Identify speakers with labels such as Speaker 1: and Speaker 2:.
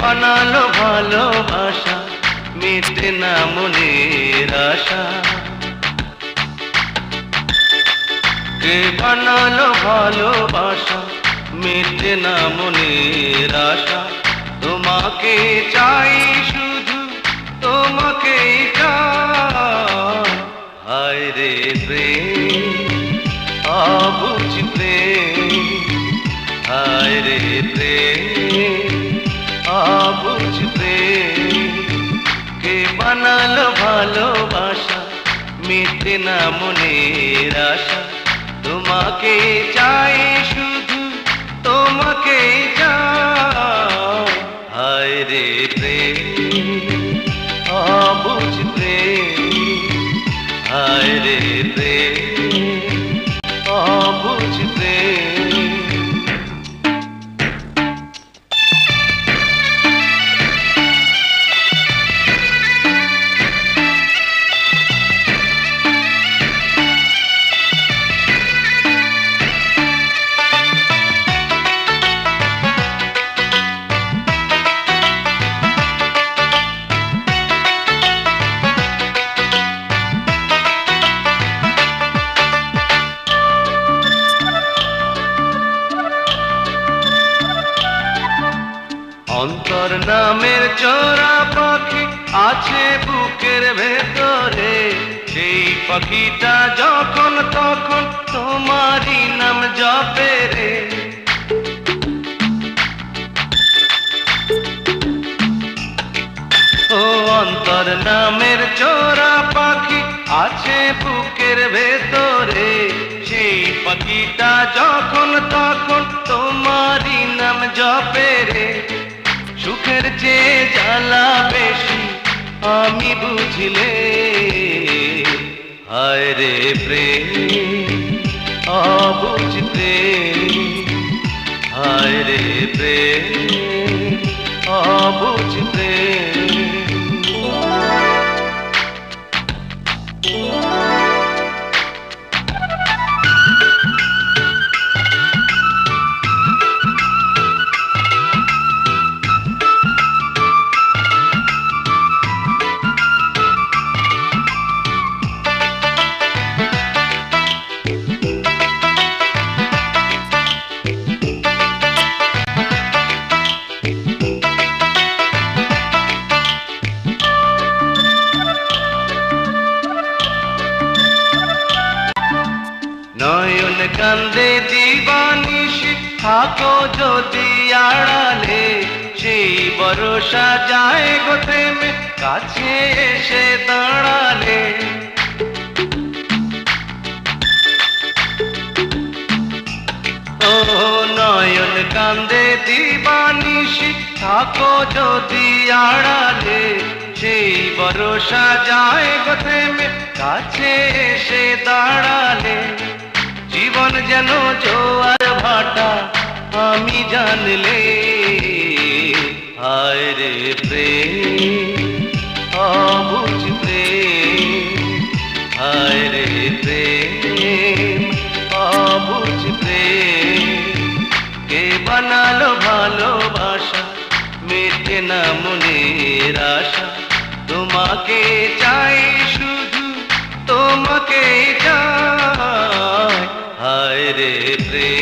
Speaker 1: বানালো ভালোবাসা, মেটে না মনের আশা। কে বানালো ভালোবাসা, মেটে না মনের আশা। তোমাকে চাই শুধু তোমাকে চাই। হায় রে প্রেম অবুঝ প্রেম। হায় রে প্রেম। কে বানালো ভালোবাসা, মেটে না মনের আশা। তোমাকে চাই শুধু, তোমাকে হায় রে প্রেম, অবুঝ প্রেম। হায় রে প্রেম। অন্তর নামের চোরা পাখি আছে বুকের ভেতরে। সেই পাখিটা যখন তখন তোমারই নাম জপে রে। ও অন্তর নামের চোরা পাখি আছে বুকের ভেতরে। সেই পাখিটা যখন তখন তোমারই নাম জপে রে। সুখের যে জ্বালা বেশি আমি বুঝলে হায় রে প্রেম অবুঝ কান্দে জীবানিসি থাকো যদি আড়ালে সেই ভরসা যায় গো কাছে এসে দাঁড়ালে। নয়ন কান্দে দিবানিসি থাকো যদি আড়ালে সেই ভরসা যায় গো কাছে এসে দাঁড়ালে। জীবন যেন জোয়ার ভাটা, আমি জানলে, হায় রে প্রেম, অবুঝ প্রেম, হায় প্রেম, অবুঝ প্রেম, কে বানালো ভালোবাসা, মেটে না মনের তোমাকে চাই হায় রে প্রেম